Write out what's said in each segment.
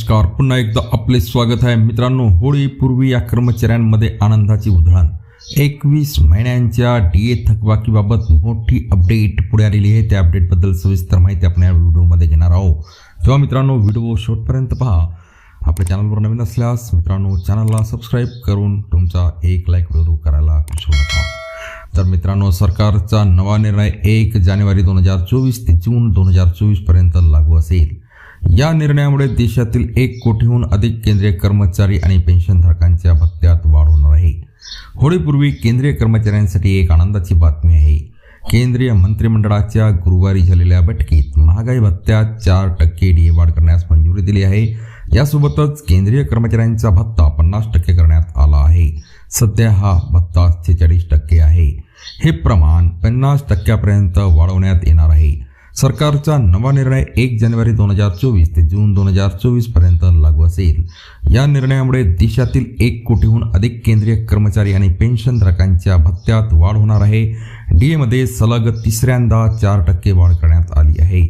नमस्कार. पुन्हा एकदा आपले स्वागत आहे. मित्रांनो होळीपूर्वी या कर्मचाऱ्यांमध्ये आनंदाची उधळण. एकवीस महिन्यांच्या डी ए थकबाकीबाबत मोठी अपडेट पुढे आलेली आहे. त्या अपडेटबद्दल सविस्तर माहिती आपण या व्हिडिओमध्ये घेणार आहोत. तेव्हा मित्रांनो व्हिडिओ शेवटपर्यंत पहा. आपल्या चॅनलवर नवीन असल्यास मित्रांनो चॅनलला सबस्क्राईब करून तुमचा एक लाईक व्हिडिओ करायला विसरू नका. तर मित्रांनो सरकारचा नवा निर्णय एक जानेवारी दोन हजार चोवीस ते जून दोन हजार चोवीसपर्यंत लागू असेल. या निर्णयामुळे देशातील एक कोटीहून अधिक केंद्रीय कर्मचारी आणि पेन्शनधारकांच्या भत्त्यात वाढ होणार आहे. होळीपूर्वी केंद्रीय कर्मचाऱ्यांसाठी एक आनंदाची बातमी आहे. केंद्रीय मंत्रिमंडळाच्या गुरुवारी झालेल्या बैठकीत महागाई भत्त्यात चार टक्के डी वाढ करण्यास मंजुरी दिली आहे. यासोबतच केंद्रीय कर्मचाऱ्यांचा भत्ता पन्नास टक्के करण्यात आला आहे. सध्या हा भत्ता सेहेचाळीस टक्के आहे. हे प्रमाण पन्नास टक्क्यापर्यंत वाढवण्यात येणार आहे. सरकारचा नवा निर्णय एक जानेवारी दोन हजार चोवीस ते जून दोन हजार चोवीसपर्यंत लागू असेल. या निर्णयामुळे देशातील एक कोटीहून अधिक केंद्रीय कर्मचारी आणि पेन्शनधारकांच्या भत्त्यात वाढ होणार आहे. डी एमध्ये सलग तिसऱ्यांदा चार टक्के वाढ करण्यात आली आहे.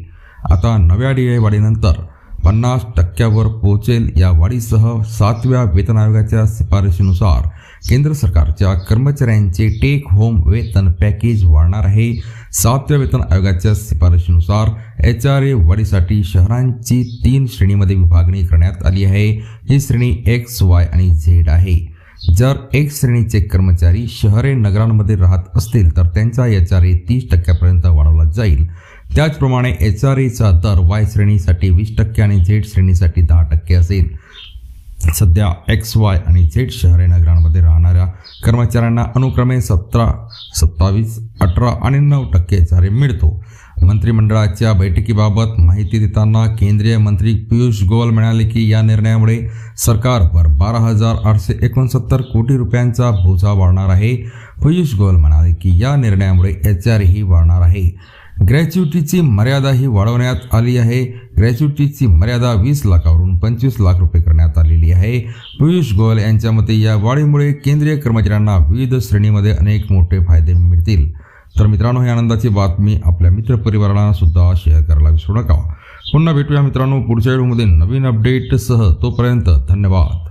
आता नव्या डी ए वाढीनंतर पन्नास टक्क्यावर पोहोचेल या वाढीसह सातव्या वेतन आयोगाच्या शिफारशीनुसार केंद्र सरकारच्या कर्मचाऱ्यांचे टेक होम वेतन पॅकेज वाढणार आहे. सातव्या वेतन आयोगाच्या शिफारशीनुसार एच आर ए वाढीसाठी शहरांची तीन श्रेणीमध्ये विभागणी करण्यात आली आहे. ही श्रेणी एक्स वाय आणि झेड आहे. जर एक श्रेणीचे कर्मचारी शहरे नगरांमध्ये राहत असतील तर त्यांचा एच आर ए तीस टक्क्यापर्यंत वाढवला जाईल. त्याचप्रमाणे एच आर एचा दर वाय श्रेणीसाठी वीस टक्के आणि झेड श्रेणीसाठी दहा टक्के असेल. सध्या एक्स वाय आणि झेड शहरे नगरांमध्ये राहणाऱ्या कर्मचाऱ्यांना अनुक्रमे सतरा सत्तावीस अठरा आणि नऊ टक्के एच आर मिळतो. मंत्रिमंडळाच्या बैठकीबाबत माहिती देताना केंद्रीय मंत्री पियुष गोयल म्हणाले की या निर्णयामुळे सरकारवर बारा हजार आठशे एकोणसत्तर कोटी रुपयांचा बोजा वाढणार आहे. पियुष गोयल म्हणाले की या निर्णयामुळे एच आरही वाढणार आहे. ग्रॅच्युटीची मर्यादाही वाढवण्यात आली आहे. ग्रॅच्युटीची मर्यादा वीस लाखावरून पंचवीस लाख रुपये करण्यात आलेली आहे. पियुष गोयल यांच्या मते या वाढीमुळे केंद्रीय कर्मचाऱ्यांना विविध श्रेणीमध्ये अनेक मोठे फायदे मिळतील. तर मित्रांनो ही आनंदाची बातमी आपल्या मित्रपरिवाराला सुद्धा शेअर करायला विसरू नका. पुन्हा भेटूया मित्रांनो पुढच्या व्हिडिओमध्ये नवीन अपडेटसह. तोपर्यंत धन्यवाद.